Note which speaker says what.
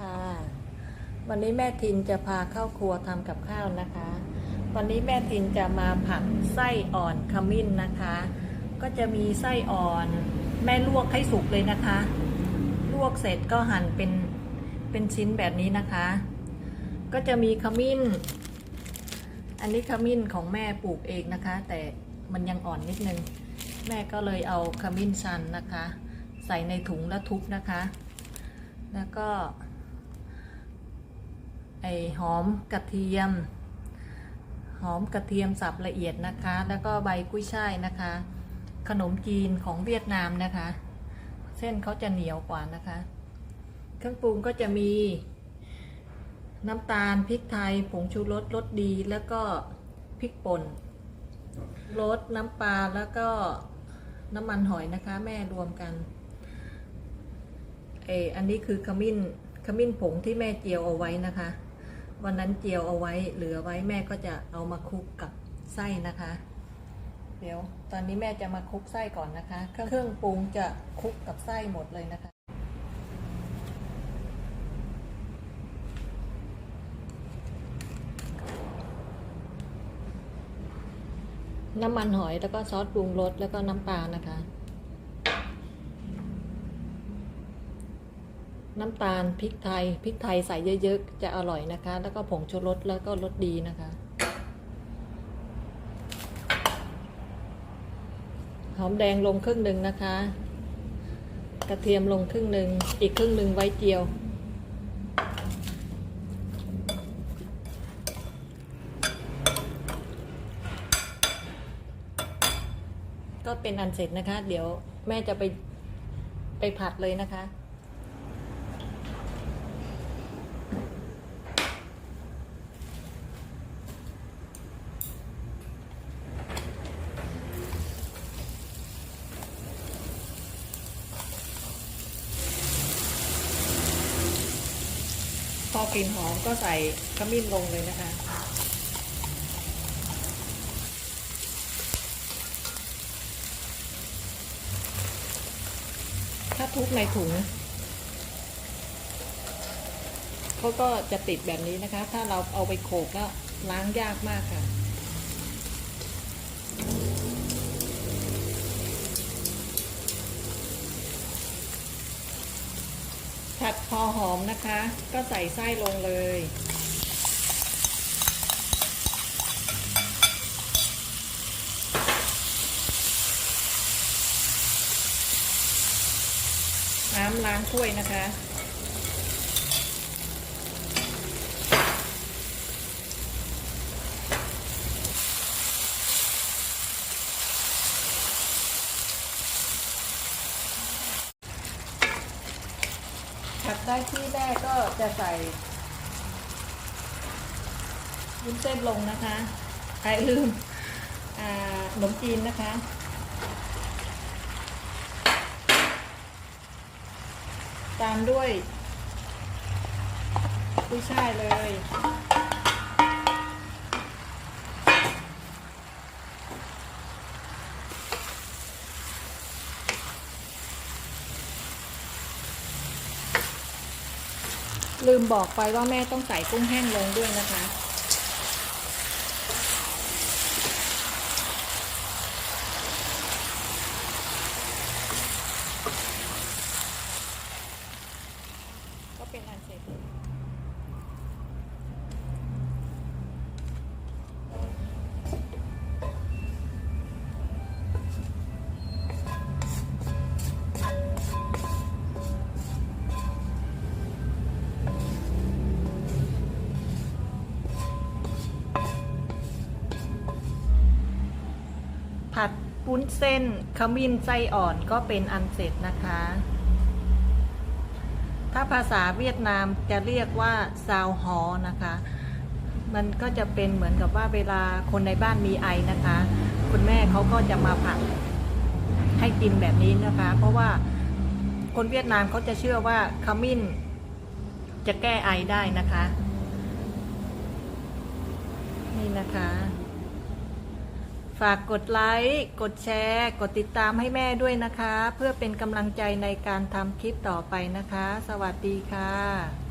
Speaker 1: ค่ะ วันนี้แม่ทินจะพาเข้าครัวทำกับข้าวนะคะ วันนี้แม่ทินจะมาผัดไส้อ่อนขมิ้นนะคะ ก็จะมีไส้อ่อน แม่ลวกให้สุกเลยนะคะ ลวกเสร็จก็หั่นเป็นเป็นชิ้นแบบนี้นะคะ ก็จะมีขมิ้น อันนี้ขมิ้นของแม่ปลูกเองนะคะ แต่มันยังอ่อนนิดนึง แม่ก็เลยเอาขมิ้นชันนะคะ ใส่ในถุงแล้วทุบนะคะ แล้วก็ ไอหอมกระเทียม หอมกระเทียมสับละเอียดนะคะ แล้วก็ใบกุ้ยช่ายนะคะ ขนมจีนของเวียดนามนะคะ เส้นเขาจะเหนียวกว่านะคะ เครื่องปรุงก็จะมีน้ำตาลพริกไทยผงชูรสรสดีแล้วก็พริกป่นรสน้ำปลาแล้วก็น้ำมันหอยนะคะ แม่รวมกันเอออันนี้คือขมิ้นขมิ้นผงที่แม่เจียวเอาไว้นะคะ วันนั้นเจียวเอาไว้เหลือไว้แม่ก็จะเอามาคลุกกับไส้นะคะ เดี๋ยวตอนนี้แม่จะมาคลุกไส้ก่อนนะคะ เครื่องปรุงจะคลุกกับไส้หมดเลยนะคะ น้ำมันหอยแล้วก็ซอสปรุงรสแล้วก็น้ำปลานะคะ น้ำตาลพริกไทยพริกไทยใส่เยอะๆจะอร่อยนะคะ แล้วก็ผงชูรสแล้วก็รสดีนะคะหอมแดงลงครึ่งหนึ่งนะคะ กระเทียมลงครึ่งหนึ่งอีกครึ่งหนึ่งไว้เจียว ก็เป็นอันเสร็จนะคะ เดี๋ยวแม่จะไปไปผัดเลยนะคะ พ อกลิ่นหอมก็ใส่ขมิ้นลงเลยนะคะ ถ้าทุบในถุงเขาก็จะติดแบบนี้นะคะ ถ้าเราเอาไปโขกก็ล้างยากมากค่ะ ผัดพอหอมนะคะ ก็ใส่ไส้ลงเลย น้ำล้างถ้วยนะคะ ผัดได้ที่แรกก็จะใส่วุ้นเส้นลงนะคะไอ้ลืมขนมจีนนะคะ ตามด้วยกุ้ยช่ายเลย ลืมบอกไปว่าแม่ต้องใส่กุ้งแห้งลงด้วยนะคะ ก็เป็นอันเสร็จ ผัดปุ้นเส้นขมิ้นไส้อ่อนก็เป็นอันเสร็จนะคะ ถ้าภาษาเวียดนามจะเรียกว่าซาวฮอนะคะ มันก็จะเป็นเหมือนกับว่าเวลาคนในบ้านมีไอนะคะ คุณแม่เขาก็จะมาผัดให้กินแบบนี้นะคะ เพราะว่าคนเวียดนามเขาจะเชื่อว่าขมิ้นจะแก้ไอได้นะคะ นี่นะคะ ฝากกดไลค์ กดแชร์ กดติดตามให้แม่ด้วยนะคะ เพื่อเป็นกำลังใจในการทำคลิปต่อไปนะคะ สวัสดีค่ะ